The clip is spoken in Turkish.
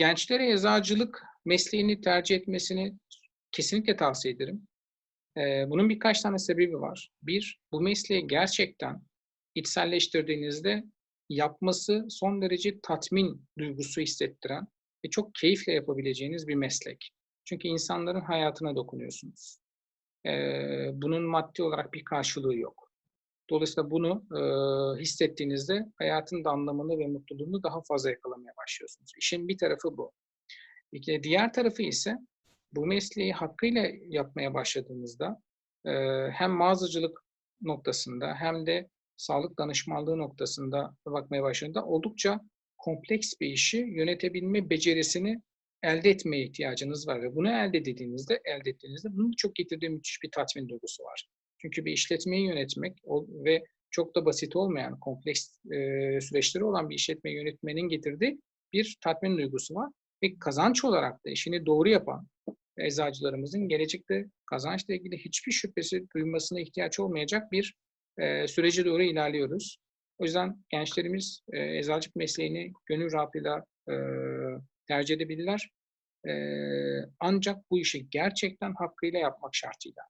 gençlere eczacılık mesleğini tercih etmesini kesinlikle tavsiye ederim. Eee, bunun birkaç tane sebebi var. Bir, bu mesleği gerçekten içselleştirdiğinizde yapması son derece tatmin duygusu hissettiren ve çok keyifle yapabileceğiniz bir meslek. Çünkü insanların hayatına dokunuyorsunuz. Eee, bunun maddi olarak bir karşılığı yok. Dolayısıyla bunu, eee, hissettiğinizde hayatın da anlamını ve mutluluğunu daha fazla yakalamaya başlıyorsunuz. İşin bir tarafı bu. Peki, diğer tarafı ise bu mesleği hakkıyla yapmaya başladığınızda, eee, hem mağazacılık noktasında hem de sağlık danışmanlığı noktasında bakmaya başladığında oldukça kompleks bir işi yönetebilme becerisini elde etmeye ihtiyacınız var ve bunu elde dediğinizde elde ettiğinizde bunun çok getirdiği müthiş bir tatmin duygusu var. Çünkü bir işletmeyi yönetmek ve çok da basit olmayan, kompleks, eee, süreçleri olan bir işletmeyi yönetmenin getirdiği bir tatmin duygusu var ve kazanç olarak da işini doğru yapan eczacılarımızın gelecekte kazançla ilgili hiçbir şüphesi duymasına ihtiyaç olmayacak bir, eee, sürece doğru ilerliyoruz. O yüzden gençlerimiz, eee, eczacılık mesleğini gönül rahatlığıyla, eee, tercih edebilirler. Eee, ancak bu işi gerçekten hakkıyla yapmak şartıyla.